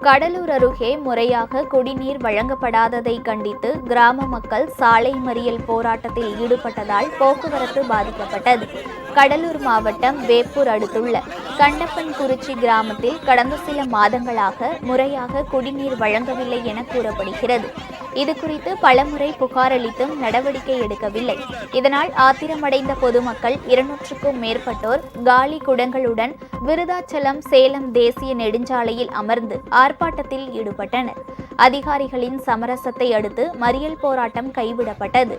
கடலூர் அருகே முறையாக குடிநீர் வழங்கப்படாததை கண்டித்து கிராம மக்கள் சாலை மறியல் போராட்டத்தில் ஈடுபட்டதால் போக்குவரத்து பாதிக்கப்பட்டது. கடலூர் மாவட்டம் வேப்பூர் அடுத்துள்ள கண்டப்பன்குறிச்சி கிராமத்தில் கடந்த சில மாதங்களாக முறையாக குடிநீர் வழங்கவில்லை என கூறப்படுகிறது. இதுகுறித்து பலமுறை புகார் அளித்தும் நடவடிக்கை எடுக்கவில்லை. இதனால் ஆத்திரமடைந்த பொதுமக்கள் இருநூற்றுக்கும் மேற்பட்டோர் காலி குடங்களுடன் விருதாச்சலம் சேலம் தேசிய நெடுஞ்சாலையில் அமர்ந்து ஆர்ப்பாட்டத்தில் ஈடுபட்டனர். அதிகாரிகளின் சமரசத்தை அடுத்து மறியல் போராட்டம் கைவிடப்பட்டது.